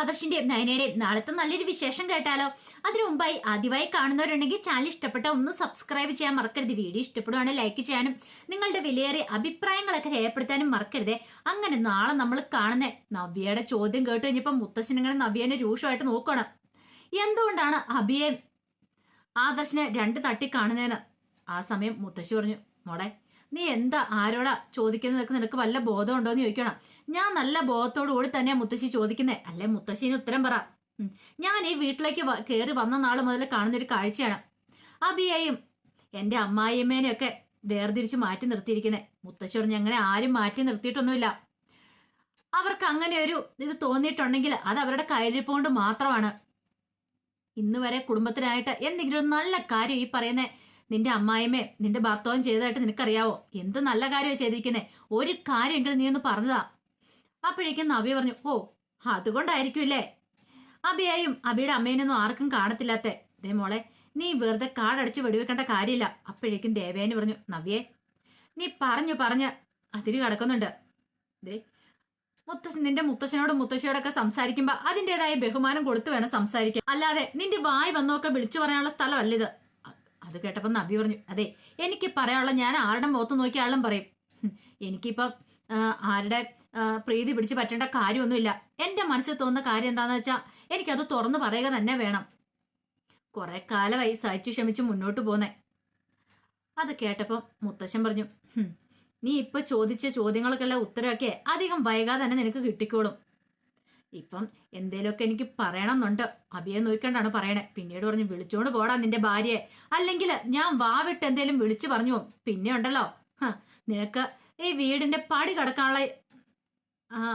ആദർശിന്റെയും നയനയുടെയും നാളത്തെ നല്ലൊരു വിശേഷം കേട്ടാലോ? അതിനു മുമ്പായി ആദ്യമായി കാണുന്നവരുണ്ടെങ്കിൽ ചാനൽ ഇഷ്ടപ്പെട്ട ഒന്ന് സബ്സ്ക്രൈബ് ചെയ്യാൻ മറക്കരുത്. വീഡിയോ ഇഷ്ടപ്പെടുവാണെങ്കിൽ ലൈക്ക് ചെയ്യാനും നിങ്ങളുടെ വിലയേറിയ അഭിപ്രായങ്ങളൊക്കെ രേഖപ്പെടുത്താനും മറക്കരുത്. അങ്ങനെ നാളെ നമ്മൾ കാണുന്ന നവ്യയുടെ ചോദ്യം കേട്ട് കഴിഞ്ഞപ്പോൾ മുത്തശ്ശനങ്ങനെ നവ്യേനെ രൂക്ഷമായിട്ട് നോക്കണം എന്തുകൊണ്ടാണ് അഭിയെ ആദർശിനെ രണ്ട് തട്ടി കാണുന്നതെന്ന്? ആ സമയം മുത്തശ്ശി പറഞ്ഞു മോളെ നീ എന്താ ആരോടാ ചോദിക്കുന്നതൊക്കെ നിനക്ക് വല്ല ബോധമുണ്ടോ എന്ന് ചോദിക്കണം. ഞാൻ നല്ല ബോധത്തോടു കൂടി തന്നെയാ മുത്തശ്ശി ചോദിക്കുന്നേ. അല്ലെ മുത്തശ്ശിന് ഉത്തരം പറ. ഞാൻ ഈ വീട്ടിലേക്ക് കയറി വന്ന നാൾ മുതൽ കാണുന്നൊരു കാഴ്ചയാണ്. അബിയെയും എന്റെ അമ്മായിയമ്മേനെയൊക്കെ വേർതിരിച്ച് മാറ്റി നിർത്തിയിരിക്കുന്നത് മുത്തശ്ശിയോട് ഞങ്ങനെ ആരും മാറ്റി നിർത്തിയിട്ടൊന്നുമില്ല. അവർക്ക് അങ്ങനെ ഒരു ഇത് തോന്നിയിട്ടുണ്ടെങ്കിൽ അത് അവരുടെ കയ്യിരിപ്പ് കൊണ്ട് മാത്രമാണ്. ഇന്ന് വരെ കുടുംബത്തിനായിട്ട് എന്തെങ്കിലും ഒരു നല്ല കാര്യം ഈ പറയുന്ന. നിന്റെ അമ്മായിമ്മേ നിന്റെ ഭർത്താവും ചെയ്തതായിട്ട് നിനക്കറിയാവോ? എന്ത് നല്ല കാര്യമാണ് ചെയ്തിരിക്കുന്നേ. ഒരു കാര്യമെങ്കിലും നീ ഒന്ന് പറഞ്ഞതാ. അപ്പോഴേക്കും നവ്യ പറഞ്ഞു ഓ അതുകൊണ്ടായിരിക്കുമല്ലേ? അബിയായും അബിയുടെ അമ്മേനൊന്നും ആർക്കും കാണത്തില്ലാത്തേ. ദേ മോളെ നീ വെറുതെ കാടടിച്ച് വെടിവെക്കേണ്ട കാര്യമില്ല. അപ്പോഴേക്കും ദേവേന് പറഞ്ഞു നവ്യേ നീ പറഞ്ഞു പറഞ്ഞ് അതിര് കടക്കുന്നുണ്ട്. ദേ മുത്തശ്ശൻ നിന്റെ മുത്തശ്ശനോടും മുത്തശ്ശിയോടൊക്കെ സംസാരിക്കുമ്പോ അതിന്റെതായ ബഹുമാനം കൊടുത്തു വേണം സംസാരിക്കാൻ. അല്ലാതെ നിന്റെ വായ് വന്നൊക്കെ വിളിച്ചു പറയാനുള്ള സ്ഥലമല്ല ഇത്. അ- അത് കേട്ടപ്പോൾ നബി പറഞ്ഞു അതെ എനിക്ക് പറയാനുള്ള ഞാൻ ആരുടെ മുഖത്ത് നോക്കി ആളും പറയും. എനിക്കിപ്പം ആരുടെ പ്രീതി പിടിച്ച് പറ്റേണ്ട കാര്യമൊന്നുമില്ല. എന്റെ മനസ്സിൽ തോന്നുന്ന കാര്യം എന്താണെന്ന് വെച്ചാൽ എനിക്കത് തുറന്നു പറയുക തന്നെ വേണം. കുറെ കാലമായി സഹിച്ചു ക്ഷമിച്ച് മുന്നോട്ട് പോന്നെ. അത് കേട്ടപ്പോൾ മുത്തശ്ശൻ പറഞ്ഞു നീ ഇപ്പൊ ചോദിച്ച ചോദ്യങ്ങൾക്കുള്ള ഉത്തരവൊക്കെ അധികം വൈകാതെ തന്നെ നിനക്ക് കിട്ടിക്കോളും. ഇപ്പം എന്തേലൊക്കെ എനിക്ക് പറയണമെന്നുണ്ട്. അഭിയെ നോക്കണ്ടാണ് പറയണേ. പിന്നീട് പറഞ്ഞു വിളിച്ചോണ്ട് പോടാ നിന്റെ ഭാര്യയെ. അല്ലെങ്കിൽ ഞാൻ വാവിട്ട് എന്തേലും വിളിച്ചു പറഞ്ഞു. പിന്നെ ഉണ്ടല്ലോ. നിനക്ക് ഈ വീടിന്റെ പടി കടക്കാനുള്ള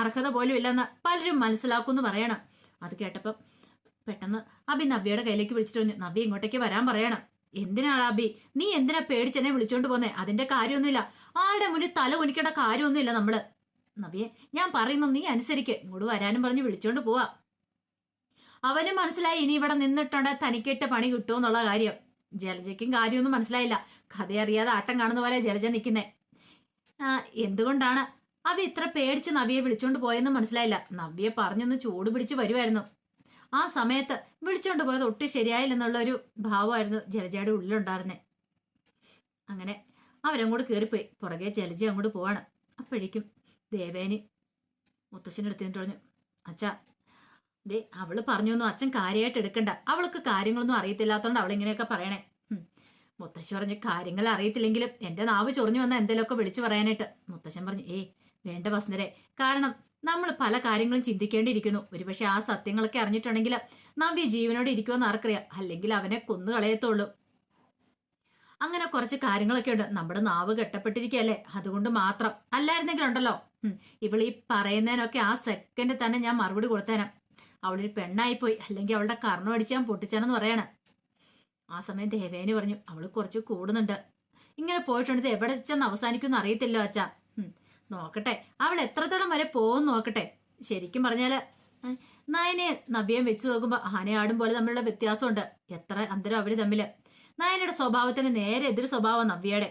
അർഹത പോലും ഇല്ലെന്ന് പലരും മനസ്സിലാക്കുമെന്ന് പറയണം. അത് കേട്ടപ്പം പെട്ടെന്ന് അബി നവ്യയുടെ കയ്യിലേക്ക് വിളിച്ചിട്ട് പറഞ്ഞു നവ്യ ഇങ്ങോട്ടേക്ക് വരാൻ പറയണം. എന്തിനാണ് അബി? നീ എന്തിനാ പേടിച്ചെന്നെ വിളിച്ചോണ്ട് പോന്നെ? അതിന്റെ കാര്യമൊന്നുമില്ല. ആരുടെ മുന്നിൽ തല കുനിക്കേണ്ട കാര്യമൊന്നുമില്ല നമ്മൾ. നബിയെ ഞാൻ പറയുന്നു നീ അനുസരിക്ക്. ഇങ്ങോട്ട് വരാനും പറഞ്ഞ് വിളിച്ചോണ്ട് പോവാ. അവന് മനസ്സിലായി ഇനി ഇവിടെ നിന്നിട്ടുണ്ട് തനിക്കിട്ട് പണി കിട്ടുമെന്നുള്ള കാര്യം. ജലജയ്ക്കും കാര്യമൊന്നും മനസ്സിലായില്ല. കഥയറിയാതെ ആട്ടം കാണുന്ന പോലെ ജലജ നിൽക്കുന്നേ എന്തുകൊണ്ടാണ്? അവ ഇത്ര പേടിച്ച് നവിയെ വിളിച്ചോണ്ട് പോയെന്ന് മനസ്സിലായില്ല. നവ്യെ പറഞ്ഞൊന്ന് ചൂട് പിടിച്ച് വരുമായിരുന്നു ആ സമയത്ത് വിളിച്ചോണ്ട് പോയത് ഒട്ടും ശരിയായില്ലെന്നുള്ള ഒരു ഭാവമായിരുന്നു ജലജയുടെ ഉള്ളിലുണ്ടായിരുന്നേ. അങ്ങനെ അവരങ്ങോട്ട് കയറിപ്പോയി പുറകെ ജലജ അങ്ങോട്ട് പോവാണ്. അപ്പോഴേക്കും ദേവേന്. മുത്തശ്ശന്റെ അടുത്ത് പറഞ്ഞു അച്ഛാ ദേ അവൾ പറഞ്ഞൊന്നും അച്ഛൻ കാര്യമായിട്ട് എടുക്കണ്ട. അവൾക്ക് കാര്യങ്ങളൊന്നും അറിയത്തില്ലാത്തതുകൊണ്ട് അവൾ ഇങ്ങനെയൊക്കെ പറയണേ. മുത്തശ്ശി പറഞ്ഞു കാര്യങ്ങൾ അറിയത്തില്ലെങ്കിലും എന്റെ നാവ് ചൊറിഞ്ഞു വന്നാൽ എന്തെങ്കിലുമൊക്കെ വിളിച്ചു പറയാനായിട്ട്. മുത്തശ്ശൻ പറഞ്ഞു ഏയ് വേണ്ട വസുന്ധരെ. കാരണം നമ്മൾ പല കാര്യങ്ങളും ചിന്തിക്കേണ്ടിയിരിക്കുന്നു. ഒരുപക്ഷെ ആ സത്യങ്ങളൊക്കെ അറിഞ്ഞിട്ടുണ്ടെങ്കിൽ നവ്യ ജീവനോട് ഇരിക്കുമെന്ന് ആർക്കറിയാം. അല്ലെങ്കിൽ അവനെ കൊന്നു കളയത്തുള്ളൂ അങ്ങനെ കുറച്ച് കാര്യങ്ങളൊക്കെ ഉണ്ട്. നമ്മുടെ നാവ് കെട്ടപ്പെട്ടിരിക്കുകയല്ലേ? അതുകൊണ്ട് മാത്രം. അല്ലായിരുന്നെങ്കിൽ ഉണ്ടല്ലോ ഇവളീ പറയുന്നതിനൊക്കെ ആ സെക്കൻഡ് തന്നെ ഞാൻ മറുപടി കൊടുത്തേനെ. അവളൊരു പെണ്ണായിപ്പോയി. അല്ലെങ്കിൽ അവളുടെ കർണം അടിച്ചാൻ പൊട്ടിച്ചാണെന്ന് പറയാണ്. ആ സമയം ദേവേനു പറഞ്ഞു അവൾ കുറച്ച് കൂടുന്നുണ്ട്. ഇങ്ങനെ പോയിട്ടുണ്ട്. എവിടെ ചെന്ന് അവസാനിക്കുമെന്ന് അറിയത്തില്ലോ അച്ഛാ. നോക്കട്ടെ. അവൾ എത്രത്തോളം വരെ പോകും നോക്കട്ടെ. ശരിക്കും പറഞ്ഞാൽ നായനെ നയനെ നവ്യം വെച്ച് നോക്കുമ്പോൾ ആനയാടും പോലെ തമ്മിലുള്ള വ്യത്യാസമുണ്ട്. എത്ര അന്തരം അവർ തമ്മിൽ. നയനയുടെ സ്വഭാവത്തിന് നേരെ എതിർ സ്വഭാവം നവ്യയുടെ.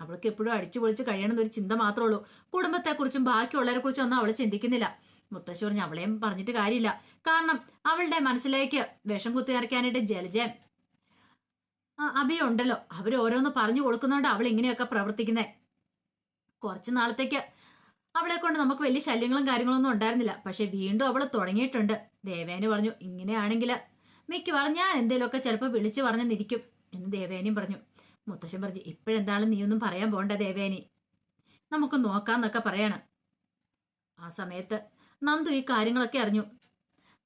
അവൾക്ക് എപ്പോഴും അടിച്ചു പൊളിച്ച് കഴിയണം എന്നൊരു ചിന്ത മാത്രമേ ഉള്ളൂ. കുടുംബത്തെക്കുറിച്ചും ബാക്കിയുള്ളവരെ കുറിച്ചും ഒന്നും അവൾ ചിന്തിക്കുന്നില്ല. മുത്തശ്ശി പറഞ്ഞ് അവളെയും പറഞ്ഞിട്ട് കാര്യമില്ല. കാരണം അവളുടെ മനസ്സിലേക്ക് വിഷം കുത്തി നിറയ്ക്കാനായിട്ട് ജലജയം അഭിയുണ്ടല്ലോ അവർ ഓരോന്ന് പറഞ്ഞു കൊടുക്കുന്നതുകൊണ്ട് അവൾ ഇങ്ങനെയൊക്കെ പ്രവർത്തിക്കുന്നേ. കുറച്ച് നാളത്തേക്ക് അവളെ കൊണ്ട് നമുക്ക് വലിയ ശല്യങ്ങളും കാര്യങ്ങളൊന്നും ഉണ്ടായിരുന്നില്ല. പക്ഷെ വീണ്ടും അവൾ തുടങ്ങിയിട്ടുണ്ട്. ദേവേന് പറഞ്ഞു ഇങ്ങനെയാണെങ്കിൽ മിക്കവാറും ഞാൻ എന്തെങ്കിലുമൊക്കെ ചിലപ്പോൾ വിളിച്ചു പറഞ്ഞെന്നിരിക്കും എന്ന് ദേവേനയും പറഞ്ഞു. മുത്തശ്ശൻ പറഞ്ഞു ഇപ്പോഴെന്താണ് നീയൊന്നും പറയാൻ പോണ്ട ദേവേനി നമുക്ക് നോക്കാന്നൊക്കെ പറയാണ്. ആ സമയത്ത് നന്ദു ഈ കാര്യങ്ങളൊക്കെ അറിഞ്ഞു.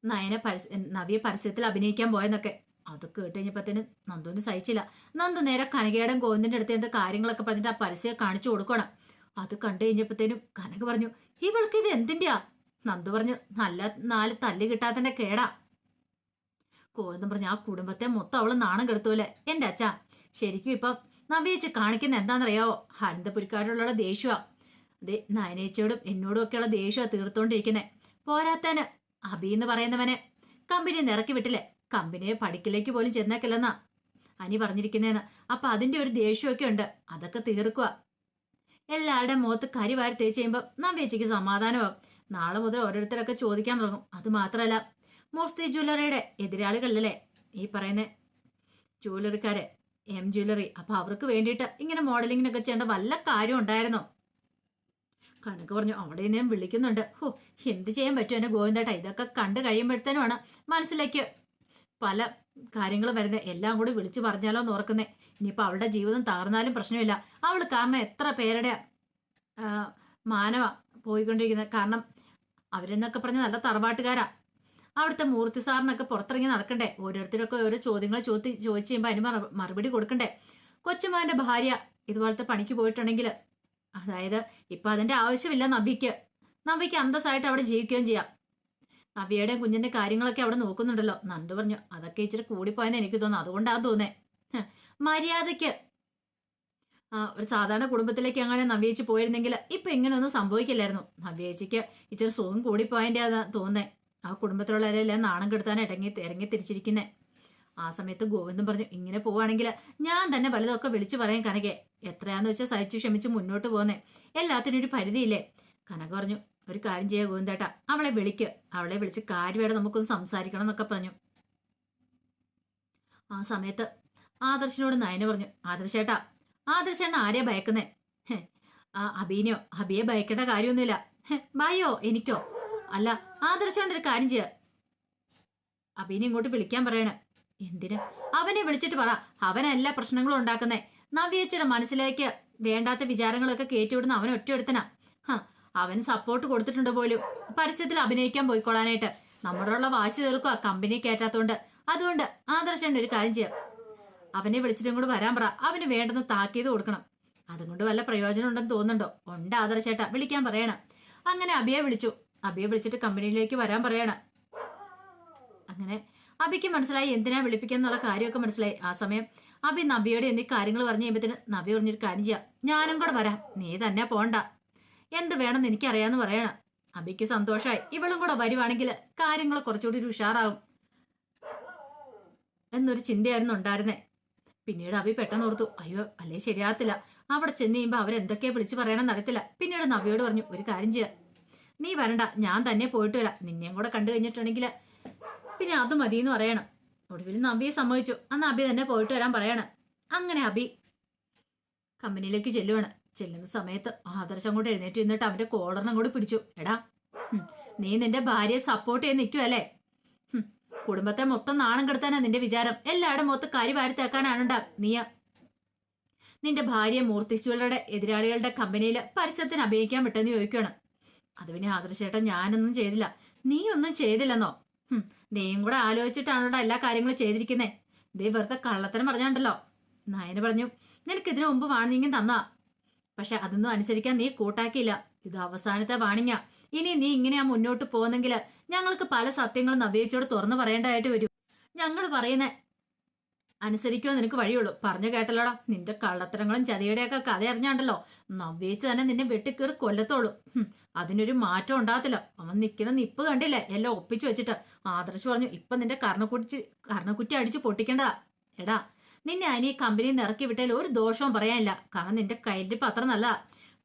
നയനെ പരസ്യ നവിയെ പരസ്യത്തിൽ അഭിനയിക്കാൻ പോയെന്നൊക്കെ. അത് കേട്ട് കഴിഞ്ഞപ്പോഴത്തേന് നന്ദുവിന് സഹിച്ചില്ല. നന്ദു നേരെ കനകയുടെ ഗോവിന്ദന്റെ അടുത്ത് എന്താ കാര്യങ്ങളൊക്കെ പറഞ്ഞിട്ട് ആ പരസ്യം കാണിച്ചു കൊടുക്കണം അത് കണ്ടു കഴിഞ്ഞപ്പോഴത്തേനും കനക പറഞ്ഞു ഇവൾക്ക് ഇത് എന്തിന്റെയാ നന്ദു പറഞ്ഞു നല്ല നാല് തല്ല് കിട്ടാത്തന്നെ കേടാ. ഗോവിന്ദൻ പറഞ്ഞു ആ കുടുംബത്തെ മൊത്തം അവൾ നാണം കെടുത്തൂലെ എന്റെ അച്ഛാ ശരിക്കും ഇപ്പം നവ്യേച്ച് കാണിക്കുന്ന എന്താണെന്നറിയാവോ? ഹരിതപുരിക്കാരോടുള്ള ദേഷ്യമാ അതെ നയനേച്ചയോടും എന്നോടും ഒക്കെയുള്ള ദേഷ്യമാ തീർത്തോണ്ടിരിക്കുന്നത് പോരാത്തന് അബി എന്ന് പറയുന്നവനെ. കമ്പനി നിറക്കി വിട്ടില്ലേ? കമ്പനിയെ പഠിക്കലേക്ക് പോലും ചെന്നേക്കില്ലെന്നാ അനി പറഞ്ഞിരിക്കുന്നേന്ന്. അപ്പൊ അതിന്റെ ഒരു ദേഷ്യമൊക്കെ ഉണ്ട്. അതൊക്കെ തീർക്കുക എല്ലാവരുടെ മുഖത്ത് കരി വാരി തേച്ച് കഴിയുമ്പോൾ നവ്യച്ചയ്ക്ക് സമാധാനമാവും. നാളെ മുതൽ ഓരോരുത്തരൊക്കെ ചോദിക്കാൻ തുടങ്ങും. അത് മാത്രമല്ല മൂർത്തി ജ്വല്ലറിയുടെ എതിരാളികളിലല്ലേ ഈ പറയുന്ന ജ്വല്ലറിക്കാരെ എം ജ്വല്ലറി അപ്പൊ അവർക്ക് വേണ്ടിയിട്ട് ഇങ്ങനെ മോഡലിങ്ങിനൊക്കെ ചെയ്യേണ്ട വല്ല കാര്യം ഉണ്ടായിരുന്നോ? കനക പറഞ്ഞു അവിടെ ഞാൻ വിളിക്കുന്നുണ്ട്. ഹോ എന്ത് ചെയ്യാൻ പറ്റും എന്നെ ഗോവിന്ദേട്ടാ ഇതൊക്കെ കണ്ടു കഴിയുമ്പോഴത്തേനുമാണ് മനസ്സിലേക്ക് പല കാര്യങ്ങൾ വരുന്നത്. എല്ലാം കൂടി വിളിച്ചു പറഞ്ഞാലോ എന്ന് ഓർക്കുന്നേ. ഇനിയിപ്പോൾ അവളുടെ ജീവിതം തകർന്നാലും പ്രശ്നമില്ല. അവൾ കാരണം എത്ര പേരുടെ മാനവ പോയിക്കൊണ്ടിരിക്കുന്നത്. കാരണം അവരെന്നൊക്കെ പറഞ്ഞ നല്ല തറവാട്ടുകാരാ. അവിടുത്തെ മൂർത്തി സാറിനൊക്കെ പുറത്തിറങ്ങി നടക്കണ്ടേ? ഓരോരുത്തരൊക്കെ ഓരോ ചോദ്യങ്ങൾ ചോദി ചോദിച്ചു കഴിയുമ്പോൾ അതിന് മറുപടി കൊടുക്കണ്ടേ? കൊച്ചുമാന്റെ ഭാര്യ ഇതുപോലത്തെ പണിക്ക് പോയിട്ടുണ്ടെങ്കിൽ അതായത് ഇപ്പം അതിന്റെ ആവശ്യമില്ല നവ്യക്ക് നവ്യക്ക് അന്തസ്സായിട്ട് അവിടെ ജീവിക്കുകയും ചെയ്യാം. നവ്യയുടെയും കുഞ്ഞിന്റെ കാര്യങ്ങളൊക്കെ അവിടെ നോക്കുന്നുണ്ടല്ലോ. നന്ദു പറഞ്ഞു അതൊക്കെ ഇച്ചിരി കൂടിപ്പോയെന്ന് എനിക്ക് തോന്നുന്നു. അതുകൊണ്ടാണ് തോന്നേ മര്യാദയ്ക്ക്. ഒരു സാധാരണ കുടുംബത്തിലേക്ക് അങ്ങനെ നവ്യേച്ചി പോയിരുന്നെങ്കിൽ ഇപ്പൊ ഇങ്ങനെയൊന്നും സംഭവിക്കില്ലായിരുന്നു. നവ്യേച്ചിക്ക് ഇച്ചിരി സുഖം കൂടിപ്പോയതിന്റെ തോന്നേ ആ കുടുംബത്തിലുള്ളവരെല്ലാം നാണം കെടുത്താൻ ഇടങ്ങി ഇറങ്ങി തിരിച്ചിരിക്കുന്നേ. ആ സമയത്ത് ഗോവിന്ദൻ പറഞ്ഞു ഇങ്ങനെ പോവാണെങ്കിൽ ഞാൻ തന്നെ പലതൊക്കെ വിളിച്ചു പറയാൻ കനകെ. എത്രയാന്ന് വെച്ചാൽ സഹിച്ചു ക്ഷമിച്ച് മുന്നോട്ട് പോകുന്നേ എല്ലാത്തിനും ഒരു പരിധിയില്ലേ? കനക പറഞ്ഞു ഒരു കാര്യം ചെയ്യാ ഗോവിന്ദേട്ടാ അവളെ വിളിക്ക്. അവളെ വിളിച്ച് കാര്യമായിട്ട് നമുക്കൊന്ന് സംസാരിക്കണം എന്നൊക്കെ പറഞ്ഞു. ആ സമയത്ത് ആദർശിനോട് നയന പറഞ്ഞു ആദർശേട്ടാ ആദർശേട്ട ആരെയാ ഭയക്കുന്നേ? ആ അബീനെയോ? അബിയെ ഭയക്കേണ്ട കാര്യമൊന്നുമില്ല. ഭയോ? എനിക്കോ? അല്ല ആദർശോണ്ട് ഒരു കാര്യം ചെയ്യുക അഭിനെ ഇങ്ങോട്ട് വിളിക്കാൻ പറയണേ. എന്തിനാ? അവനെ വിളിച്ചിട്ട് പറ. അവനല്ല പ്രശ്നങ്ങളും ഉണ്ടാക്കുന്നേ. നവ്യേച്ചിയുടെ മനസ്സിലേക്ക് വേണ്ടാത്ത വിചാരങ്ങളൊക്കെ കയറ്റിവിടുന്ന അവൻ ഒറ്റയെടുത്തനാ ഹാ അവന് സപ്പോർട്ട് കൊടുത്തിട്ടുണ്ട് പോലും. പരസ്യത്തിൽ അഭിനയിക്കാൻ പോയിക്കൊള്ളാനായിട്ട്. നമ്മളോടുള്ള വാശി തീർക്കുക കമ്പനി കയറ്റാത്തോണ്ട്. അതുകൊണ്ട് ആദർശന്റെ ഒരു കാര്യം ചെയ്യാം. അവനെ വിളിച്ചിട്ടും കൂടെ വരാൻ പറ. അവന് വേണ്ടെന്ന് താക്കീത് കൊടുക്കണം. അതുകൊണ്ട് വല്ല പ്രയോജനം ഉണ്ടെന്ന് തോന്നുന്നുണ്ടോ? ഉണ്ട് ആദർശേട്ടാ വിളിക്കാൻ പറയണം. അങ്ങനെ അഭിയെ വിളിച്ചു. അബിയെ വിളിച്ചിട്ട് കമ്പനിയിലേക്ക് വരാൻ പറയണം. അങ്ങനെ അബിക്ക് മനസ്സിലായി എന്തിനാ വിളിപ്പിക്കാന്നുള്ള കാര്യമൊക്കെ മനസ്സിലായി. ആ സമയം അബി നബിയോട് എന്നീ കാര്യങ്ങൾ പറഞ്ഞു കഴിയുമ്പോഴത്തേന് നബി പറഞ്ഞൊരു കാര്യം ചെയ്യാം. ഞാനും കൂടെ വരാം. നീ തന്നെ പോണ്ട. എന്ത് വേണമെന്ന് എനിക്കറിയാന്ന് പറയണം. അബിക്ക് സന്തോഷമായി ഇവളും കൂടെ വരുവാണെങ്കിൽ കാര്യങ്ങൾ കുറച്ചുകൂടി ഒരു ഉഷാറാവും എന്നൊരു ചിന്തയായിരുന്നു ഉണ്ടായിരുന്നേ. പിന്നീട് അബി പെട്ടെന്ന് ഓർത്തു അയ്യോ അല്ലേ? ശരിയാകത്തില്ല. അവിടെ ചെന്ന് കഴിയുമ്പോൾ അവരെന്തൊക്കെയാ വിളിച്ചു പറയണം നടത്തില്ല പിന്നീട് നബിയോട് പറഞ്ഞു ഒരു കാര്യം ചെയ്യാം. നീ വരണ്ട ഞാൻ തന്നെ പോയിട്ട് വരാം. നിന്നെയും കൂടെ കണ്ടു കഴിഞ്ഞിട്ടുണ്ടെങ്കിൽ പിന്നെ അത് മതി എന്ന് പറയണം. ഒടുവിൽ നബിയെ സമ്മതിച്ചു. അന്ന് അബി തന്നെ പോയിട്ട് വരാൻ പറയണം. അങ്ങനെ അബി കമ്പനിയിലേക്ക് ചെല്ലുവാണ്. ചെല്ലുന്ന സമയത്ത് ആദർശം കൂടെ എഴുന്നേറ്റ് ഇരുന്നിട്ട് അവന്റെ കോളറിനും കൂടി പിടിച്ചു. എടാ നീ നിന്റെ ഭാര്യയെ സപ്പോർട്ട് ചെയ്ത് നിൽക്കുവല്ലേ കുടുംബത്തെ മൊത്തം നാണം കെടുത്താനാ നിന്റെ വിചാരം. എല്ലാവരുടെ മൊത്തം കരി വാരിത്തേക്കാനാണുണ്ടാ നീയ. നിന്റെ ഭാര്യ മൂർത്തിശൂലരുടെ എതിരാളികളുടെ കമ്പനിയിൽ പരസ്യത്തിന് അഭിനയിക്കാൻ വിട്ടെന്ന് ചോദിക്കുകയാണ് അത് പിന്നെ ആദർശേട്ടൻ ഞാനൊന്നും ചെയ്തില്ല. നീ ഒന്നും ചെയ്തില്ലെന്നോ? നീയും കൂടെ ആലോചിച്ചിട്ടാണോടാ എല്ലാ കാര്യങ്ങളും ചെയ്തിരിക്കുന്നേ? ദേ വെറുതെ കള്ളത്തരം പറഞ്ഞാണ്ടല്ലോ. നായന പറഞ്ഞു നിനക്ക് ഇതിനു മുമ്പ് വാണിങ്ങും തന്നാ. പക്ഷെ അതൊന്നും അനുസരിക്കാൻ നീ കൂട്ടാക്കിയില്ല. ഇത് അവസാനത്തെ വാണിങ്ങ ഇനി നീ ഇങ്ങനെയാ മുന്നോട്ട് പോകുന്നെങ്കിൽ ഞങ്ങൾക്ക് പല സത്യങ്ങളും നവീച്ചോട് തുറന്നു പറയേണ്ടതായിട്ട് വരും. ഞങ്ങൾ പറയുന്നേ അനുസരിക്കുമോ നിനക്ക് വഴിയുള്ളൂ. പറഞ്ഞു കേട്ടല്ലോടാ. നിന്റെ കള്ളത്തരങ്ങളും ചതിയുടെയൊക്കെ കഥ അറിഞ്ഞാണ്ടല്ലോ. നവ്വേച്ച് തന്നെ നിന്നെ വെട്ടിക്കേറി കൊല്ലത്തോളൂ. അതിനൊരു മാറ്റം ഉണ്ടാകത്തില്ല. അവൻ നിൽക്കുന്ന നിപ്പ് കണ്ടില്ലേ? എല്ലാം ഒപ്പിച്ചു വെച്ചിട്ട്. ആദർശ് പറഞ്ഞു ഇപ്പൊ നിന്റെ കർണക്കുറ്റി കർണക്കുറ്റി അടിച്ച് പൊട്ടിക്കേണ്ടതാ. എടാ നിന്നെ അനി കമ്പനിയിൽ നിന്ന് ഇറക്കി വിട്ടാൽ ഒരു ദോഷവും പറയാനില്ല. കാരണം നിന്റെ കയ്യിലിരിപ്പ് അത്ര നല്ലതാ.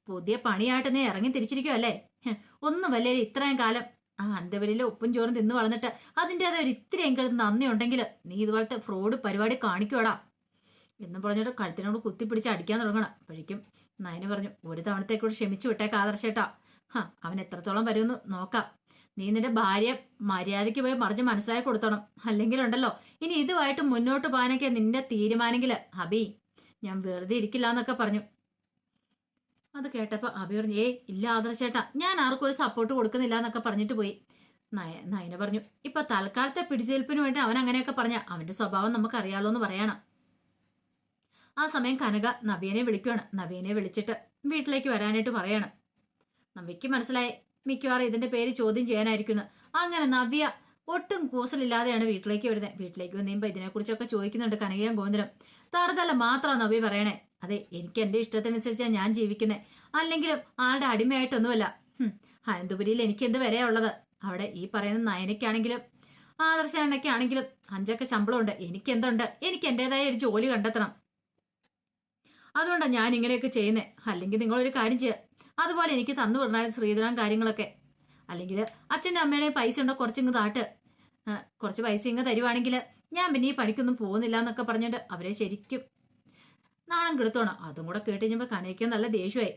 പുതിയ പണിയായിട്ട് നീ ഇറങ്ങി തിരിച്ചിരിക്കുവല്ലേ? ഹ്, ഒന്നും വല്ലേ ഇത്രയും കാലം ആ അന്തവലിലെ ഉപ്പും ചോറും തിന്നു വളർന്നിട്ട് അതിന്റെതായ ഒരു ഇത്തിരി എങ്കിലും നന്ദി ഉണ്ടെങ്കിൽ നീ ഇതുപോലത്തെ ഫ്രോഡ് പരിപാടി കാണിക്കുവാടാ എന്നും പറഞ്ഞിട്ട് കഴുത്തിനോട് കുത്തിപ്പിടിച്ച് അടിക്കാൻ തുടങ്ങണം. അപ്പോഴേക്കും നയന് പറഞ്ഞു ഒരു തവണത്തേക്കൂടെ ക്ഷമിച്ചു വിട്ടേക്ക് ആദർശേട്ടാ ഹാ അവൻ എത്രത്തോളം വരുമെന്ന് നോക്കാം. നീ നിന്റെ ഭാര്യ മര്യാദയ്ക്ക് പോയി മറിച്ച് മനസ്സിലാക്കി കൊടുത്തോണം. അല്ലെങ്കിലുണ്ടല്ലോ ഇനി ഇതുമായിട്ട് മുന്നോട്ട് പോകാനൊക്കെ നിന്റെ തീരുമാനമെങ്കിൽ അബി ഞാൻ വെറുതെ ഇരിക്കില്ല എന്നൊക്കെ പറഞ്ഞു. അത് കേട്ടപ്പോൾ അബി പറഞ്ഞു ഏയ് ഇല്ല ആദർശേട്ടാ ഞാൻ ആർക്കും ഒരു സപ്പോർട്ട് കൊടുക്കുന്നില്ല എന്നൊക്കെ പറഞ്ഞിട്ട് പോയി. നയ നയന പറഞ്ഞു ഇപ്പൊ തൽക്കാലത്തെ പിടിച്ചേൽപ്പിന് വേണ്ടി അവൻ അങ്ങനെയൊക്കെ പറഞ്ഞ അവന്റെ സ്വഭാവം നമുക്ക് അറിയാലോ എന്ന് പറയണം. ആ സമയം കനക നവീനെ വിളിക്കുകയാണ് നവീനെ വിളിച്ചിട്ട് വീട്ടിലേക്ക് വരാനായിട്ട് പറയണം. നവ്യക്ക് മനസ്സിലായി മിക്കവാറും ഇതിന്റെ പേര് ചോദ്യം ചെയ്യാനായിരിക്കുന്നു. അങ്ങനെ നവ്യ ഒട്ടും കൂസലില്ലാതെയാണ് വീട്ടിലേക്ക് വരുന്നത്. വീട്ടിലേക്ക് വന്നുമ്പോ ഇതിനെക്കുറിച്ചൊക്കെ ചോദിക്കുന്നുണ്ട് കനകയും ഗോവിന്ദനും. താറതല്ല മാത്രമാണ് നവ്യ പറയണേ. അതെ എനിക്ക് എന്റെ ഇഷ്ടത്തിനനുസരിച്ചാണ് ഞാൻ ജീവിക്കുന്നത് അല്ലെങ്കിലും ആരുടെ അടിമയായിട്ടൊന്നുമല്ല. അനന്തപുരിയിൽ എനിക്ക് എന്ത് വരെയുള്ളത് അവിടെ ഈ പറയുന്ന നയനയ്ക്കാണെങ്കിലും ആദർശനൊക്കെ ആണെങ്കിലും അഞ്ചൊക്കെ ശമ്പളമുണ്ട്. എനിക്ക് എന്തുണ്ട്? എനിക്ക് എന്റേതായ ഒരു ജോലി കണ്ടെത്തണം. അതുകൊണ്ടാണ് ഞാൻ ഇങ്ങനെയൊക്കെ ചെയ്യുന്നത് അല്ലെങ്കിൽ നിങ്ങളൊരു കാര്യം ചെയ്യുക അതുപോലെ എനിക്ക് തന്നു പറഞ്ഞാലും ശ്രീധരം കാര്യങ്ങളൊക്കെ. അല്ലെങ്കിൽ അച്ഛന്റെ അമ്മയുടെയും പൈസ ഉണ്ടോ? കുറച്ചിങ്ങ് താട്ട്. കുറച്ച് പൈസ ഇങ്ങ് തരുവാണെങ്കിൽ ഞാൻ പിന്നെ ഈ പണിക്കൊന്നും പോകുന്നില്ല എന്നൊക്കെ പറഞ്ഞിട്ട് അവരെ ശരിക്കും നാണം കെടുത്തോണം. അതും കൂടെ കേട്ട് കഴിഞ്ഞപ്പോൾ കനയ്ക്ക് നല്ല ദേഷ്യമായി.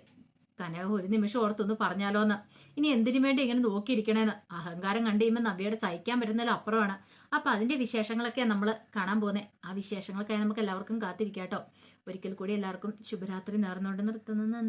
കനക ഒരു നിമിഷം ഓർത്തൊന്ന് പറഞ്ഞാലോന്ന്. ഇനി എന്തിനു വേണ്ടി ഇങ്ങനെ നോക്കിയിരിക്കണേന്ന്. അഹങ്കാരം കണ്ടു കഴിയുമ്പോൾ നവ്യയുടെ സഹിക്കാൻ പറ്റുന്നതിലും അപ്പുറമാണ്. അപ്പൊ അതിന്റെ വിശേഷങ്ങളൊക്കെ നമ്മൾ കാണാൻ പോകുന്നത് ആ വിശേഷങ്ങളൊക്കെ നമുക്ക് എല്ലാവർക്കും കാത്തിരിക്കാം കേട്ടോ ഒരിക്കൽ കൂടി എല്ലാവർക്കും ശുഭരാത്രി നേർന്നുകൊണ്ട് നിർത്തുന്നു.